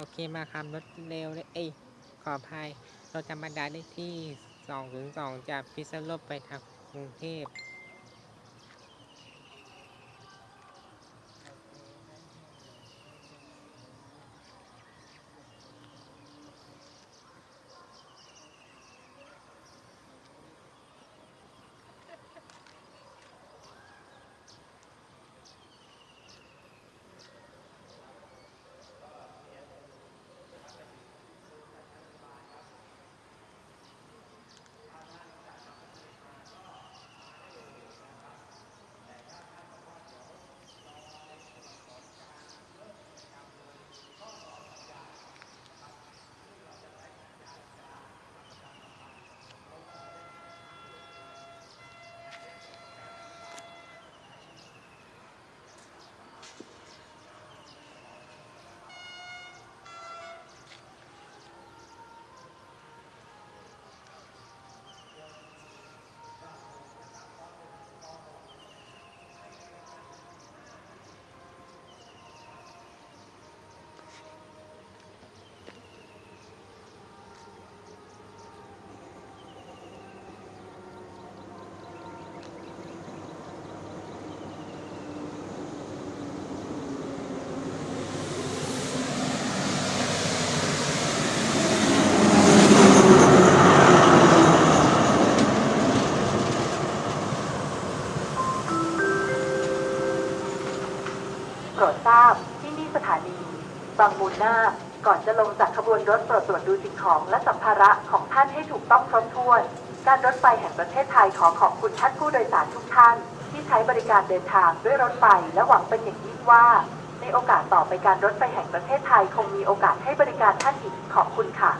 โอเคมาครับรถเร็วเลยเอ้ยขออภัยรถธรรมดาได้ที่ 202 จากพิษณุโลกไปทางกรุงเทพ ดทราบที่นี่สถานี บางมูลนาคก่อนจะลงจากขบวนรถโปรดตรวจดูสิ่งของและสัมภาระของท่านให้ถูกต้องครบถ้วน การรถไฟแห่งประเทศไทยขอขอบคุณท่านผู้โดยสารทุกท่าน ที่ใช้บริการเดินทางด้วยรถไฟและหวังเป็นอย่างยิ่งว่า ในโอกาสต่อไปการรถไฟแห่งประเทศไทยคงมีโอกาสให้บริการท่านอีกขอบคุณค่ะ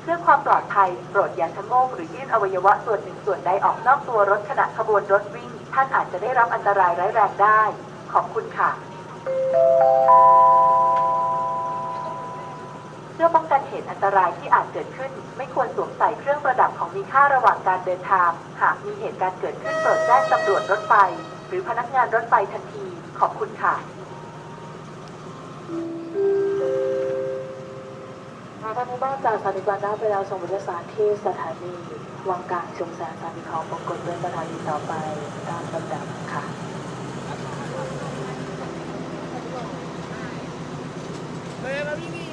เพื่อความปลอดภัยโปรดอย่าชะโงกหรือยื่นอวัยวะส่วนหนึ่งส่วนใดออกนอกตัวรถขณะขบวนรถวิ่ง ท่านอาจจะได้รับอันตรายร้ายแรงได้ ขอบคุณค่ะ เพื่อป้องกันเหตุอันตรายที่อาจเกิดขึ้น ไม่ควรสวมใส่เครื่องประดับของมีค่าระหว่างการเดินทาง หากมีเหตุการณ์เกิดขึ้นโปรดแจ้งตำรวจรถไฟ หรือพนักงานรถไฟทันที ขอบคุณค่ะ หากท่านผู้บ้านจากสถานีกลางน้ไปแล้วส่งบริษัทที่สถานีวังกางชุมแสงสถานีของมงกลเป็นสถานีต่อไปตามลำดับค่ะเบอร์มาพี่